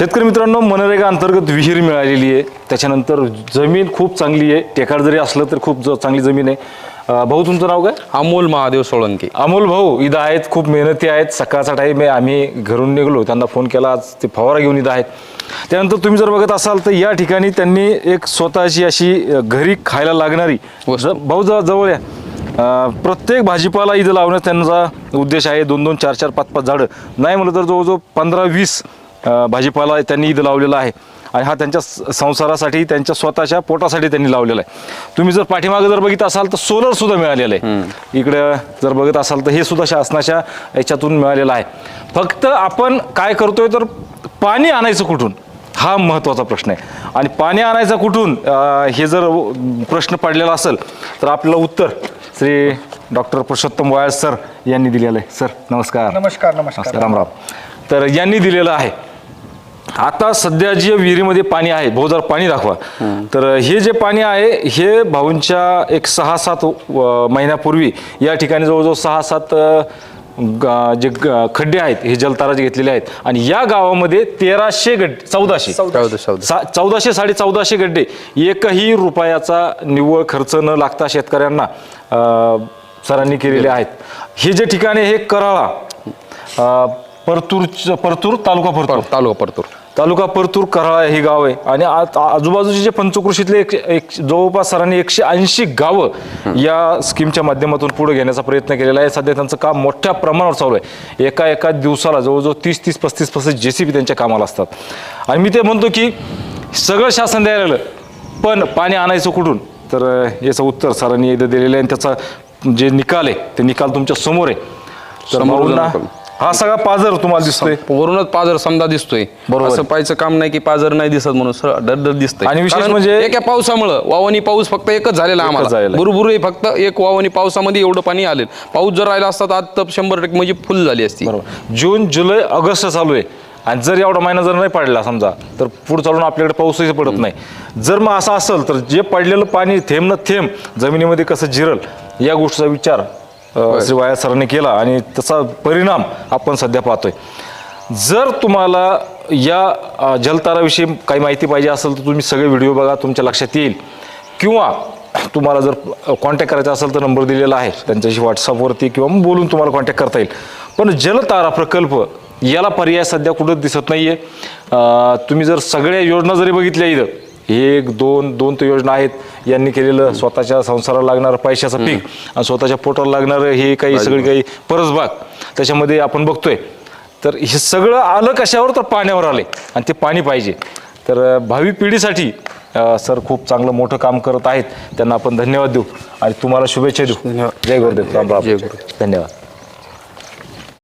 शेतकरी मित्रांनो मनरेगा अंतर्गत विहीर मिळालेली आहे. त्याच्यानंतर जमीन खूप चांगली आहे. टेकाड जरी असलं तर खूप ज- चांगली जमीन आहे. अं, भाऊ तुमचं नाव काय? अमोल महादेव सोळंके. अमोल भाऊ इथं आहेत खूप मेहनती आहेत. सकाळचा टाईम आहे. आम्ही घरून निघलो. त्यांना फोन केला. आज ते फवारा घेऊन इथं आहेत. त्यानंतर तुम्ही जर बघत असाल तर या ठिकाणी त्यांनी एक स्वतःची अशी अ, घरी खायला लागणारी ज- भाऊ ज- जवळ या. अ, प्रत्येक भाजीपाला इथं लावण्याचा त्यांचा उद्देश आहे. दोन दोन चार चार पाच पाच झाडं. नाही म्हणलं तर जवळजवळ पंधरा वीस भाजीपाला त्यांनी इथं लावलेला आहे. आणि हा त्यांच्या संसारासाठी त्यांच्या स्वतःच्या पोटासाठी त्यांनी लावलेला आहे. तुम्ही जर पाठीमागे जर बघित असाल तर सोलर सुद्धा मिळालेलं आहे. इकडे जर बघत असाल तर हे सुद्धा शासनाच्या याच्यातून मिळालेलं आहे. फक्त आपण काय करतोय तर पाणी आणायचं कुठून? हा महत्त्वाचा प्रश्न आहे. आणि पाणी आणायचं कुठून? हे जर प्रश्न पडलेला असेल तर आपल्याला उत्तर श्री डॉक्टर पुरुषोत्तम वायर सर यांनी दिलेलं आहे. सर नमस्कार. नमस्कार नमस्कार. राम राम तर यांनी दिलेलं आहे. आता सध्या जे विहिरीमध्ये पाणी आहे भाऊ जर पाणी दाखवा. तर हे जे पाणी आहे हे भाऊंच्या एक सहा सात महिन्यापूर्वी या ठिकाणी जवळजवळ सहा सात जे खड्डे आहेत हे जलताराचे घेतलेले आहेत. आणि या गावामध्ये तेराशे गड्डे चौदाशे. चौदाशे. साडे चौदाशे गड्डे. एकही रुपयाचा निव्वळ खर्च न लागता शेतकऱ्यांना सरांनी केलेले आहेत. हे जे ठिकाण आहे हे कराळा. परतूर परतूर तालुका परतूर. तालुका परतूर. तालुका परतूर कराळा हे गाव आहे. आणि आजूबाजूचे जे पंचकृषीतले एक एक जवळपास सरांनी एकशे ऐंशी गावं या स्कीमच्या माध्यमातून पुढे घेण्याचा प्रयत्न केलेला आहे. सध्या त्यांचं काम मोठ्या प्रमाणावर चालू आहे. एका एका दिवसाला जवळजवळ तीस तीस पस्तीस पस्तीस जे सी बी त्यांच्या कामाला असतात. आणि मी ते म्हणतो की सगळं शासन द्यायला पण पाणी आणायचं कुठून? तर याचं उत्तर सरांनी एकदा दिलेलं आहे आणि त्याचा जे निकाल आहे ते निकाल तुमच्यासमोर आहे. तर. हा सगळा पाजर तुम्हाला दिसतोय. वरूनच पाजर समजा दिसतोय. बरोबर. असं पाहायचं काम नाही की पाजर नाही दिसत म्हणून सरळ डर दिसतंय. आणि विशेष कारण म्हणजे- एका पावसामुळं वावणी पाऊस फक्त एकच झालेला आम्हाला. झालेला आहे. बरोबर फक्त एक वावणी पावसामध्ये एवढं पाणी आले पाऊस जर राहिला असता तर आज तर शंभर टक्के म्हणजे फुल झाली असती. बरोबर. जून जुलै ऑगस्ट चालू आहे. आणि जर एवढा महिना जर नाही पडला समजा तर पुढे चालून आपल्याकडे पाऊसही पडत नाही. जर मग असं असेल तर जे पडलेलं पाणी थेंब न थेंब जमिनीमध्ये कसं जिरल या गोष्टीचा विचार अ, श्री वाया सरांनी केला आणि त्याचा परिणाम आपण सध्या पाहतोय. जर तुम्हाला या अ, जलताराविषयी काही माहिती पाहिजे असेल तर तुम्ही सगळे व्हिडिओ बघा तुमच्या लक्षात येईल. किंवा तुम्हाला जर कॉन्टॅक्ट करायचा असेल तर नंबर दिलेला आहे. त्यांच्याशी व्हॉट्सअपवरती किंवा मग बोलून तुम्हाला कॉन्टॅक्ट करता येईल. पण जलतारा प्रकल्प याला पर्याय सध्या कुठंच दिसत नाही आहे तुम्ही जर सगळ्या योजना जरी बघितल्या इथं एक दोन दोन तर योजना आहेत. यांनी केलेलं स्वतःच्या संसाराला लागणारं पैशाचं पीक आणि स्वतःच्या पोटाला लागणारं हे काही सगळी काही परसबाग. त्याच्यामध्ये आपण बघतोय. तर हे सगळं आलं कशावर? तर पाण्यावर आले आणि ते पाणी पाहिजे. तर भावी पिढीसाठी अ, सर खूप चांगलं मोठं काम करत आहेत. त्यांना आपण धन्यवाद देऊ. आणि तुम्हाला शुभेच्छा देऊ. जय गुरुदेव. राम राम. जय गुरुदेव. धन्यवाद.